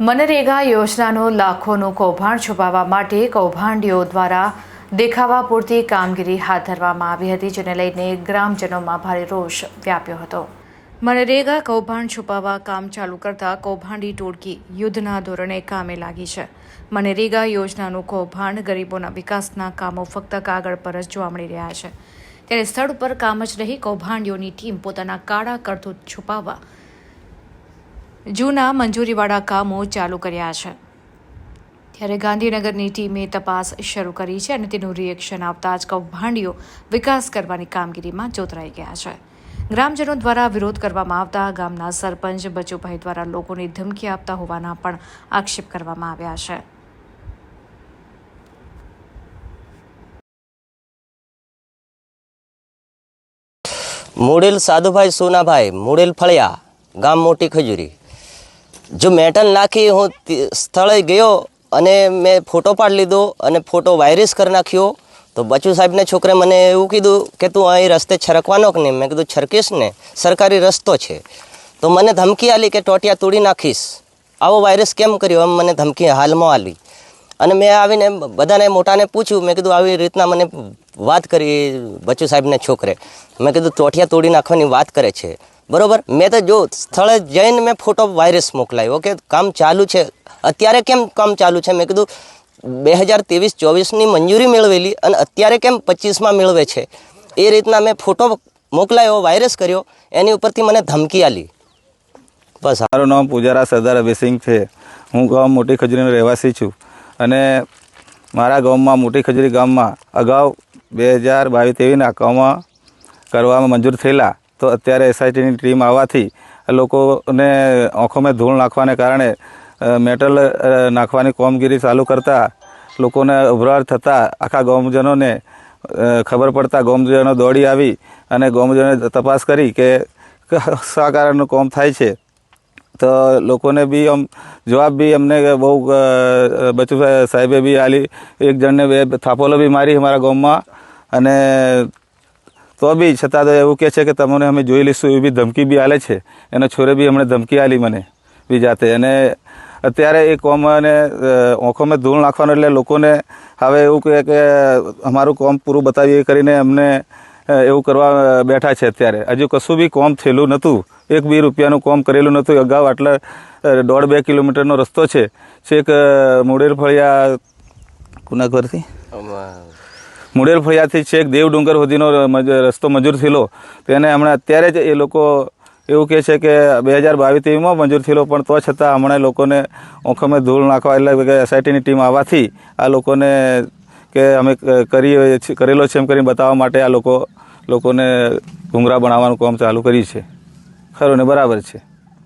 મનરેગા યોજનાનું લાખોનું કૌભાંડ છુપાવવા માટે કૌભાંડીઓ દ્વારા દેખાવા પૂરતી કામગીરી હાથ ધરવામાં આવી હતી, જેને લઈને ગ્રામજનોમાં ભારે રોષ વ્યાપ્યો હતો. મનરેગા કૌભાંડ છુપાવવા કામ ચાલુ કરતા કૌભાંડી ટોળકી યુદ્ધના ધોરણે કામે લાગી છે. મનરેગા યોજનાનું કૌભાંડ ગરીબોના વિકાસના કામો ફક્ત કાગળ પર જ જોવા મળી રહ્યા છે. ત્યારે સ્થળ ઉપર કામ જ રહી કૌભાંડીઓની ટીમ પોતાના કાળા કરતૂત છુપાવવા જૂના મંજૂરીવાળા કામો ચાલુ કર્યા છે. ત્યારે ગાંધીનગરની ટીમે તપાસ શરૂ કરી છે અને તેનું રિએક્શન આવતા જ કૌભાંડીઓ વિકાસ કરવાની કામગીરીમાં જોતરાઈ ગયા છે. ગ્રામજનો દ્વારા વિરોધ કરવામાં આવતા, ગામના સરપંચ બચુભાઈ દ્વારા લોકોને ધમકી આપતા હોવાના પણ આક્ષેપ કરવામાં આવ્યા છે. મુડેલ સાધુભાઈ સોનાભાઈ મુડેલ ફળિયા, ગામ મોટી ખજૂરી. જો મેટલ નાખી હું સ્થળે ગયો અને મેં ફોટો પાડી લીધો અને ફોટો વાયરસ કરી નાખ્યો, તો બચુ સાહેબને છોકરે મને એવું કીધું કે તું અહીં રસ્તે છરકવાનો કે નહીં? મેં કીધું, છરકીશ ને, સરકારી રસ્તો છે. તો મને ધમકી આલી કે ટોટિયા તોડી નાખીશ. આવો વાયરસ કેમ કર્યો? એમ મને ધમકી હાલમાં આલી. અને મેં આવીને બધાને મોટાને પૂછ્યું, મેં કીધું, આવી રીતના મને વાત કરી બચુ સાહેબને છોકરે. મેં કીધું, ટોટિયા તોડી નાખવાની વાત કરે છે. બરોબર? મેં તો જો સ્થળે જઈને મેં ફોટો વાયરસ મોકલાયો કે કામ ચાલુ છે. અત્યારે કેમ કામ ચાલુ છે? મેં કીધું, બે હજાર ત્રેવીસ ચોવીસની મંજૂરી મેળવેલી અને અત્યારે કેમ પચીસમાં મેળવે છે? એ રીતના મેં ફોટો મોકલાયો વાયરસ કર્યો, એની ઉપરથી મને ધમકી આલી. બસ મારું નામ પૂજારા સરદાર અભયસિંહ છે. હું ગામ મોટી ખજૂરીનો રહેવાસી છું. અને મારા ગામમાં, મોટી ખજૂરી ગામમાં અગાઉ બે હજાર બાવીસ તેવીના કામમાં કરવામાં મંજૂર થયેલા તો અત્યારે એસઆઈટીની ટીમ આવવાથી લોકોને આંખોમાં ધૂળ નાખવાને કારણે મેટલ નાખવાની કામગીરી ચાલુ કરતા લોકોને ઉભરાટ થતાં આખા ગામજનોને ખબર પડતા ગામજનો દોડી આવી અને ગામજનોએ તપાસ કરી કે શા કારણનું કામ થાય છે. તો લોકોને બી આમ જવાબ બી અમને બહુ બચુ સાહેબે બી આલી, એક જણને બે થાપોલો બી મારી અમારા ગામમાં અને તો બી છતાં તો એવું કહે છે કે તમને અમે જોઈ લઈશું એવી બી ધમકી બી આલે છે. એના છોરે બી હમણાં ધમકી આલી મને બી જાતે. અને અત્યારે એ કોમ અને ઓંખોમાં ધૂળ નાખવાનું એટલે લોકોને હવે એવું કહે કે અમારું કોમ પૂરું બતાવીએ કરીને અમને એવું કરવા બેઠા છે અત્યારે. હજુ કશું બી કોમ થયેલું નહોતું. એક બી રૂપિયાનું કોમ કરેલું નહોતું. અગાઉ આટલા દોઢ બે કિલોમીટરનો રસ્તો છે. છેક મુડેર ફળિયા, કુના મુડેર ફળિયાથી છેક દેવ ડુંગર સુધીનો રસ્તો મંજૂર થયેલો. તેને હમણાં અત્યારે જ એ લોકો એવું કહે છે કે બે હજાર બાવીસ મંજૂર થયેલો, પણ તો છતાં હમણાં લોકોને ઓંખમે ધૂળ નાખવા એટલે કે એસઆઈટીની ટીમ આવવાથી આ લોકોને કે અમે કરીએ કરેલો છે એમ કરીને બતાવવા માટે આ લોકો, લોકોને ઘૂંઘરા બનાવવાનું કામ ચાલુ કર્યું છે. ખરું ને? બરાબર છે.